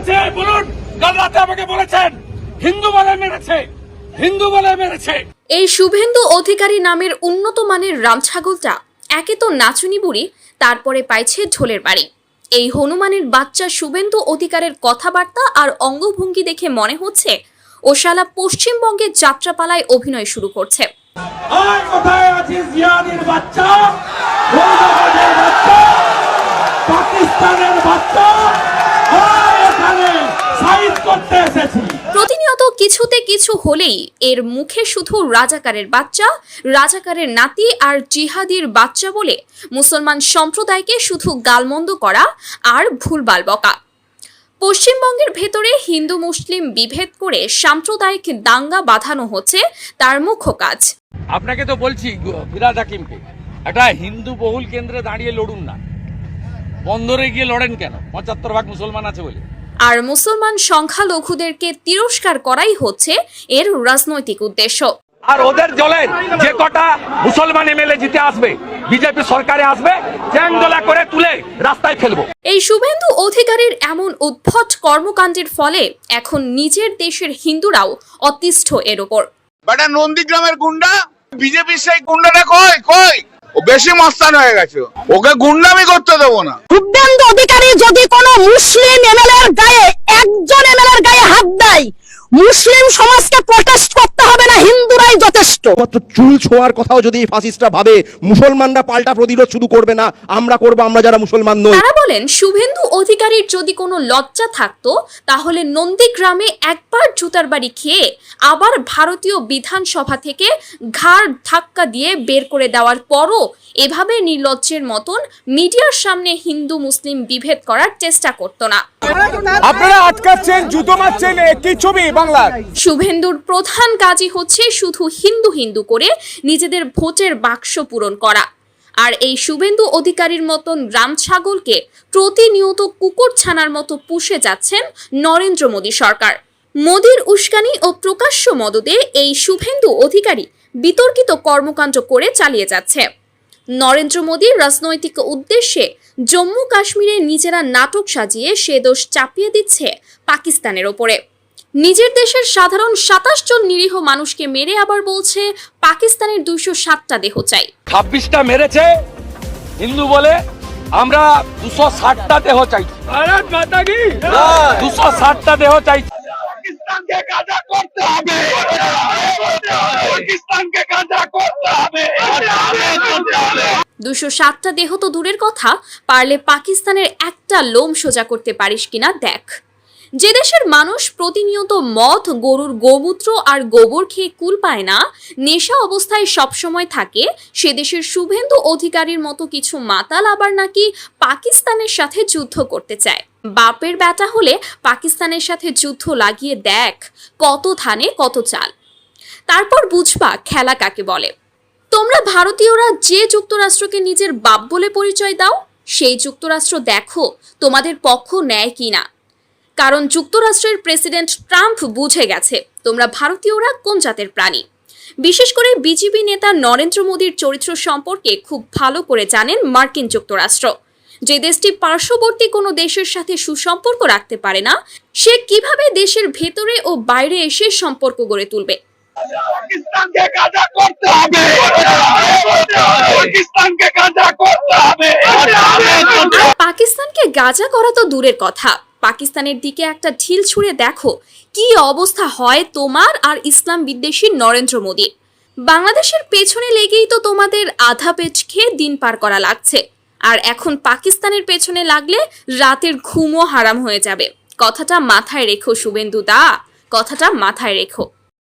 মেরেছে বলুন কাল রাতে আমাকে বলেছেন হিন্দু বলে মেরেছে হিন্দু বলে মেরেছে। এই শুভেন্দু অধিকারী নামের উন্নত মানের রামছাগলটা একে তো নাচুনি বুড়ি তারপরে পাইছে ঢোলের বাড়ি। এই হনুমানের বাচ্চা শুভেন্দু অধিকারের কথাবার্তা আর অঙ্গভঙ্গি দেখে মনে হচ্ছে ও শালা পশ্চিমবঙ্গের যাত্রাপালায় অভিনয় শুরু করছে। আর কোথায় আছিস জিয়ানির বাচ্চা? বাচ্চা? পাকিস্তানের বাচ্চা? করতে এসেছি। প্রতিনিয়ত কিছুতে কিছু হলেই এর মুখে শুধু রাজাকারের বাচ্চা রাজাকারের নাতি আর জিহাদির বাচ্চা বলে মুসলমান সম্প্রদায়কে শুধু গালমন্দ করা আর ভুলবাল বকা। পশ্চিমবঙ্গের ভেতরে হিন্দু মুসলিম বিভেদ করে সাম্প্রদায়িক দাঙ্গা বাঁধানো হচ্ছে তার মুখ্য কাজ। আপনাকে তো বলছি গু- হাকিমকে একটা হিন্দু বহুল কেন্দ্রে দাঁড়িয়ে লড়ুন না। বন্দরে গিয়ে লড়েন কেন? পঁচাত্তর ভাগ মুসলমান আছে বলে। আর মুসলমান সংখ্যালঘুদেরকে তিরস্কার করাই হচ্ছে এর রাজনৈতিক উদ্দেশ্য। আর ওদের জলের যে কটা মুসলমান এমএলএ জিতে আসবে বিজেপি সরকারে আসবে চ্যাংদোলা করে তুলে রাস্তায় ফেলব। এই শুভেন্দু অধিকারীর এমন উদ্ভট কর্মকাণ্ডের ফলে এখন নিজের দেশের হিন্দুরাও অতিষ্ঠ এর ওপর বেটা নন্দীগ্রামের গুন্ডা বিজেপির সেই গুন্ডাটা কই কই? ও বেশি মস্তান হয়ে গেছে। ওকে গুন্ডামি করতে দেবো না। শুভেন্দু অধিকারী যদি কোনো মুসলিম এমএলএর গায়ে, একজন এমএলএর গায়ে হাত দেয় মুসলিম সমাজকে প্রটেস্ট করতে হবে না হিন্দুরাই যথেষ্ট। মাত্র চুল ছোঁয়ার কথাও যদি ফাসিস্টরা ভাবে মুসলমানরা পাল্টা প্রতিরোধ শুধু করবে না আমরা করব আমরা যারা মুসলমান নই। তারা বলেন শুভেন্দু অধিকারীর যদি কোনো লজ্জা থাকতো তাহলে নন্দীগ্রামে একবার জুতার বাড়ি খেয়ে আবার ভারতীয় বিধানসভা থেকে ঘাড় ধাক্কা দিয়ে বের করে দেওয়ার পরও এভাবে নির্লজ্জের মতন মিডিয়ার সামনে হিন্দু মুসলিম বিভেদ করার চেষ্টা করতো না। আপনারা আটকাচ্ছেন, জুতো মারছেন ছবি বাংলার? শুভেন্দুর প্রধান কাজই হচ্ছে শুধু হিন্দু হিন্দু করে নিজেদের ভোটের বাক্স পূরণ করা। আর এই শুভেন্দু অধিকারীর মতন রাম ছাগলকে প্রতিনিয়ত কুকুর ছানার মতো পুষে যাচ্ছেন নরেন্দ্র মোদী সরকার। মোদীর উস্কানি ও প্রকাশ্য মদদে এই শুভেন্দু অধিকারী বিতর্কিত কর্মকাণ্ড করে চালিয়ে যাচ্ছে। নরেন্দ্র মোদীর রাজনৈতিক উদ্দেশ্যে জম্মু কাশ্মীরে নিজেরা নাটক সাজিয়ে সে দোষ চাপিয়ে দিচ্ছে পাকিস্তানের ওপরে। নিজের দেশের সাধারণ সাতাশ জন নিরীহ মানুষকে মেরে আবার বলছে পাকিস্তানের দুইশো সাতটা দেহ চাই। ছাব্বিশটা মেরেছে হিন্দু বলে আমরা দুশো ষাটটা দেহ চাইছি। দুশো ষাটটা দেহ চাইছি। পাকিস্তানকে গাজা করতে হবে। পাকিস্তানকে গাজা করতে হবে। দুশো সাতটা দেহ তো দূরের কথা, পারলে পাকিস্তানের একটা লোম সোজা করতে পারিস কিনা দেখ। যে দেশের মানুষ প্রতিনিয়ত মদ, গরুর গোমূত্র আর গোবর খেয়ে কুল পায় না, নেশা অবস্থায় সবসময় থাকে, সে দেশের শুভেন্দু অধিকারীর মতো কিছু মাতাল আবার নাকি পাকিস্তানের সাথে যুদ্ধ করতে চায়। বাপের ব্যাটা হলে পাকিস্তানের সাথে যুদ্ধ লাগিয়ে দেখ, কত ধানে কত চাল। তারপর বুঝবা খেলা কাকে বলে। তোমরা ভারতীয়রা যে যুক্তরাষ্ট্রকে নিজের বাপ বলে পরিচয় দাও, সেই যুক্তরাষ্ট্র দেখো তোমাদের পক্ষ নেয় কিনা। কারণ যুক্তরাষ্ট্রের প্রেসিডেন্ট ট্রাম্প বুঝে গেছে তোমরা ভারতীয়রা কোন জাতের প্রাণী। বিশেষ করে বিজেপি নেতা নরেন্দ্র মোদীর চরিত্র সম্পর্কে খুব ভালো করে জানেন মার্কিন যুক্তরাষ্ট্র। যে দেশটি পার্শ্ববর্তী কোনো দেশের সাথে সুসম্পর্ক রাখতে পারে না, সে কীভাবে দেশের ভেতরে ও বাইরে এসে সম্পর্ক গড়ে তুলবে। পাকিস্তানকে করতে হবে। পাকিস্তানকে করতে হবে। পাকিস্তানকে গাজা করা তো দূরের কথা। পাকিস্তানের দিকে একটা ঢিল ছুঁড়ে দেখো, কি অবস্থা হয় তোমার আর ইসলাম বিদ্বেষী নরেন্দ্র মোদীর। বাংলাদেশের পেছনে লেগেই তো তোমাদের আধা পেট খেয়ে দিন পার করা লাগছে। আর এখন পাকিস্তানের পেছনে লাগলে রাতের ঘুমও হারাম হয়ে যাবে। কথাটা মাথায় রেখো শুভেন্দু দা, কথাটা মাথায় রেখো।